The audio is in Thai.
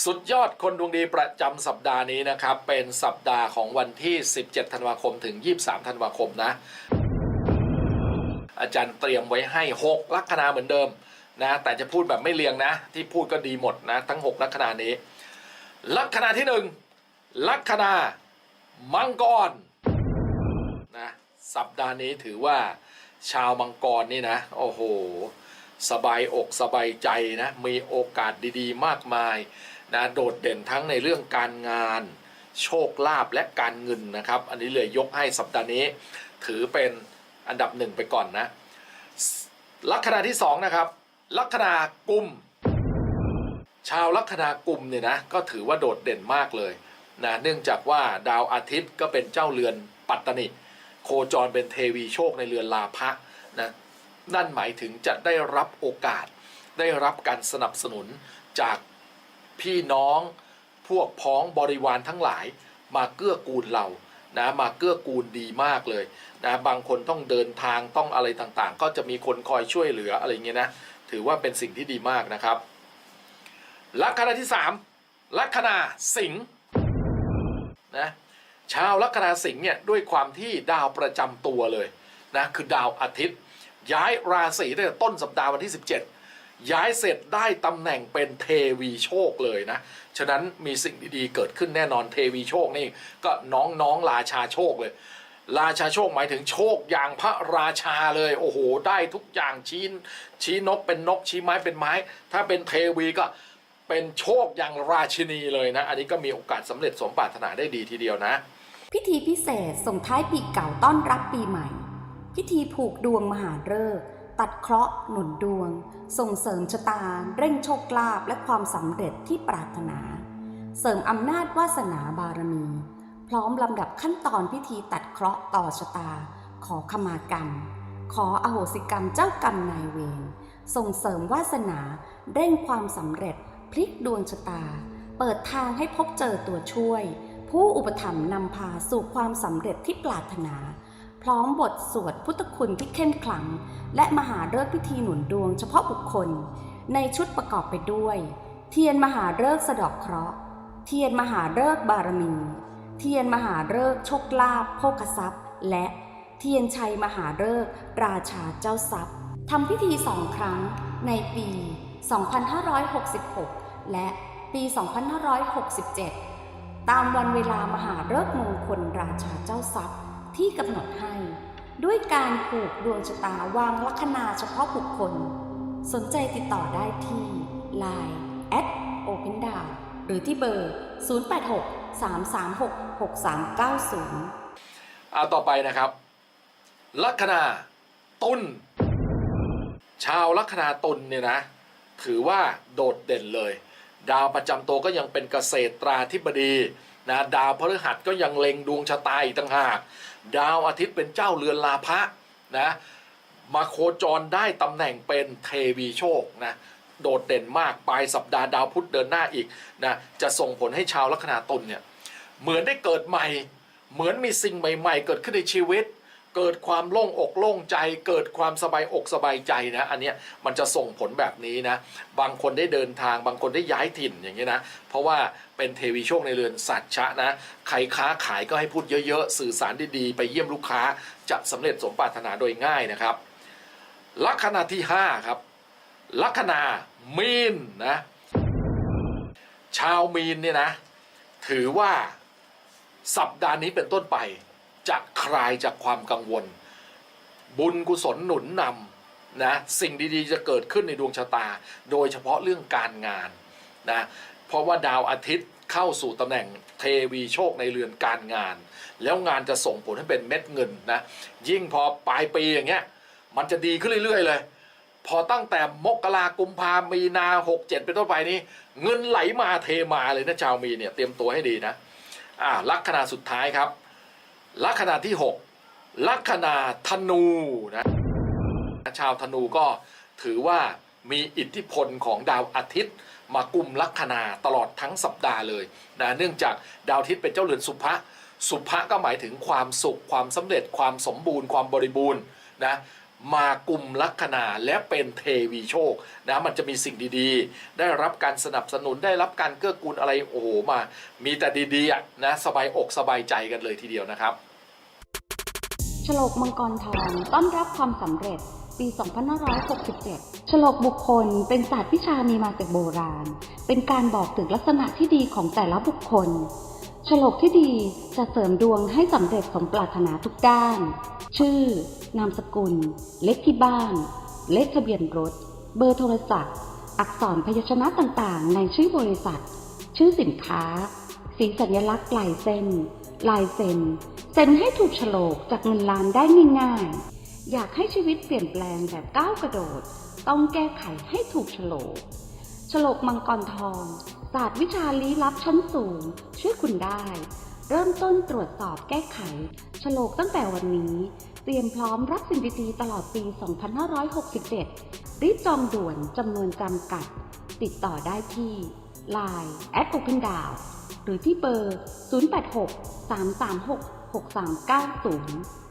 สุดยอดคนดวงดีประจำสัปดาห์นี้นะครับ เป็นสัปดาห์ของวันที่ 17 ธันวาคมถึง 23 ธันวาคมนะ อาจารย์เตรียมไว้ให้ 6 ลัคนาเหมือนเดิมนะ แต่จะพูดแบบไม่เรียงนะ ที่พูดก็ดีหมดนะ ทั้ง 6 ลัคนานี้ ลัคนาที่ 1 ลัคนามังกรนะสัปดาห์นี้ถือว่าชาวมังกรนี่นะ โอ้โห สบายอกสบายใจนะ มีโอกาสดีๆ มากมาย นะโดดเด่นทั้งในเรื่องการงาน โชคลาภและการเงินนะครับ อันนี้เลยยกให้สัปดาห์นี้ ถือเป็นอันดับหนึ่งไปก่อนนะลัคนาที่สองนะครับลัคนากุม ชาวลัคนากุมเนี่ยนะก็ถือว่าโดดเด่นมากเลยนะเนื่องจากว่าดาวอาทิตย์ก็เป็นเจ้าเรือนปัตตนิโคจรเป็นเทวีโชคในเรือนลาภะนะนั่นหมายถึงจะได้รับโอกาส ได้รับการสนับสนุนจาก พี่น้องพวกพ้องบริวารทั้งหลาย มาเกื้อกูลเรานะมาเกื้อกูลดีมากเลยนะบางคนต้องเดินทางต้องอะไรต่างๆ ก็จะมีคนคอยช่วยเหลืออะไรเงี้ยนะถือว่าเป็นสิ่งที่ดีมากนะครับ ลัคนาที่ 3 ลัคนาสิงห์นะชาวลัคนาสิงห์เนี่ยด้วยความที่ดาวประจำตัวเลยนะคือดาวอาทิตย์ ย้ายราศีตั้งแต่ต้นสัปดาห์วันที่ 17 ย้ายเสร็จได้ตำแหน่งเป็นเทวีโชคเลยนะ ฉะนั้นมีสิ่งดีๆ เกิดขึ้นแน่นอนเทวีโชคนี่ก็น้องๆราชาโชคเลย ราชาโชคหมายถึงโชคอย่างพระราชาเลย โอ้โห ได้ทุกอย่างชี้ชี้นกเป็นนกชี้ไม้เป็นไม้ ถ้าเป็นเทวีก็เป็นโชคอย่างราชินีเลยนะ อันนี้ก็มีโอกาสสำเร็จสมปรารถนาได้ดีทีเดียวนะ พิธีพิเศษส่งท้ายปีเก่าต้อนรับปีใหม่ พิธีผูกดวงมหาฤกษ์ ตัดเคราะห์หนุนดวง ส่งเสริมชะตา เร่งโชคลาภและความสำเร็จที่ปรารถนา เสริมอำนาจวาสนาบารมี พร้อมลำดับขั้นตอนพิธีตัดเคราะห์ต่อชะตา ขอขมากรรม ขออโหสิกรรมเจ้ากรรมนายเวรส่งเสริมวาสนา เร่งความสำเร็จ พลิกดวงชะตา เปิดทางให้พบเจอตัวช่วย ผู้อุปถัมภ์นำพาสู่ความสำเร็จที่ปรารถนา พร้อมบทสวดพุทธคุณที่เข้มขลัง และมหาฤกษ์พิธีหนุนดวงเฉพาะบุคคล ในชุดประกอบไปด้วย เทียนมหาฤกษ์สะดอกเคราะห์ เทียนมหาฤกษ์บารมี เทียนมหาฤกษ์โชคลาภโภคทรัพย์ และเทียนชัยมหาฤกษ์ราชาเจ้าทรัพย์ทำพิธีสองครั้งในปี 2566 และปี 2567 ตามวันเวลามหาฤกษ์มงคลราชาเจ้าทรัพย์ ที่กำหนดให้ ด้วยการผูกดวงชะตาวางลัคนาเฉพาะบุคคล สนใจติดต่อได้ที่ Line at Open d o w หรือที่เบอร์ 086 336 6390เอาต่อไปนะครับ ลัคนาตุลชาวลัคนาตุลเนี่ยนะ ถือว่าโดดเด่นเลย ดาวประจำตัวก็ยังเป็นเกษตราธิบดีนะดาวพฤหัสก็ยังเล็งดวงชะตาอีกต่างหาก ดาวอาทิตย์เป็นเจ้าเรือนลาภะนะมาโคจรได้ตำแหน่งเป็นเทวีโชคนะโดดเด่นมากปลายสัปดาห์ดาวพุธเดินหน้าอีกนะจะส่งผลให้ชาวลัคนาตุลเนี่ยเหมือนได้เกิดใหม่ เหมือนมีสิ่งใหม่ ๆ เกิดขึ้นในชีวิต เกิดความโล่งอกโล่งใจ เกิดความสบายอกสบายใจนะอันเนี้ยมันจะส่งผลแบบนี้นะ บางคนได้เดินทาง บางคนได้ย้ายถิ่นอย่างนี้นะ เพราะว่าเป็นเทวีโชคในเรือนสัตว์ชะนะ ใครค้าขายก็ให้พูดเยอะๆ สื่อสารดีๆ ไปเยี่ยมลูกค้า จะสำเร็จสมปรารถนาโดยง่ายนะครับ ลัคนาที่ 5 ครับ ลัคนามีนนะชาวมีนเนี่ยนะ ถือว่าสัปดาห์นี้เป็นต้นไป จะคลายจากความกังวล บุญกุศลหนุนนำนะสิ่งดีๆจะเกิดขึ้นในดวงชะตา โดยเฉพาะเรื่องการงานนะเพราะว่าดาวอาทิตย์เข้าสู่ตำแหน่งเทวีโชคในเรือนการงาน แล้วงานจะส่งผลให้เป็นเม็ดเงินนะยิ่งพอปลายปีอย่างเงี้ยมันจะดีขึ้นเรื่อย ๆ เลย พอตั้งแต่มกรากุมภามีนาหกเจ็ดเป็นต้นไปนี้ เงินไหลมาเทมาเลยนะชาวมีเนี่ยเตรียมตัวให้ดีนะอ่าลัคนาสุดท้ายครับ ลัคนาที่ 6 ลัคนาธนูนะชาวธนูก็ถือว่ามีอิทธิพลของดาวอาทิตย์ มากุมลัคนาตลอดทั้งสัปดาห์เลยนะเนื่องจากดาวอาทิตย์เป็นเจ้าเรือนสุภะสุภะก็หมายถึงความสุขความสำเร็จความสมบูรณ์ความบริบูรณ์นะ มากุมลัคนาและเป็นเทวีโชคนะมันจะมีสิ่งดีๆ ได้รับการสนับสนุนได้รับการเกื้อกูลอะไรโอ้โหมา มีแต่ดีๆนะสบายอกสบายใจกันเลยทีเดียวนะครับฉลกมังกรทองต้อนรับความสำเร็จปี 2567 ฉลกบุคคลเป็นศาสตร์วิชามีมาจากโบราณ เป็นการบอกถึงลักษณะที่ดีของแต่ละบุคคล ฉลกที่ดีจะเสริมดวงให้สำเร็จสมปรารถนาทุกด้าน ชื่อ นามสกุล เลขที่บ้าน เลขทะเบียนรถ เบอร์โทรศัพท์ อักษรพยัญชนะต่างๆ ในชื่อบริษัท ชื่อสินค้า สีสัญลักษณ์ลายเส้น ลายเซ็น เซ็นให้ถูกฉลกจากเงินล้านได้ง่ายๆ อยากให้ชีวิตเปลี่ยนแปลงแบบก้าวกระโดด ต้องแก้ไขให้ถูกฉลก ฉลกมังกรทองศาสตร์วิชาลี้ลับชั้นสูง ช่วยคุณได้ เริ่มต้นตรวจสอบแก้ไขฉลกตั้งแต่วันนี้ เตรียมพร้อมรับสิ่งดีๆตลอดปี 2567 รีบจองด่วนจำนวนจำกัด ติดต่อได้ที่ Line at Open d o w หรือที่เบอร์ 086 336 6390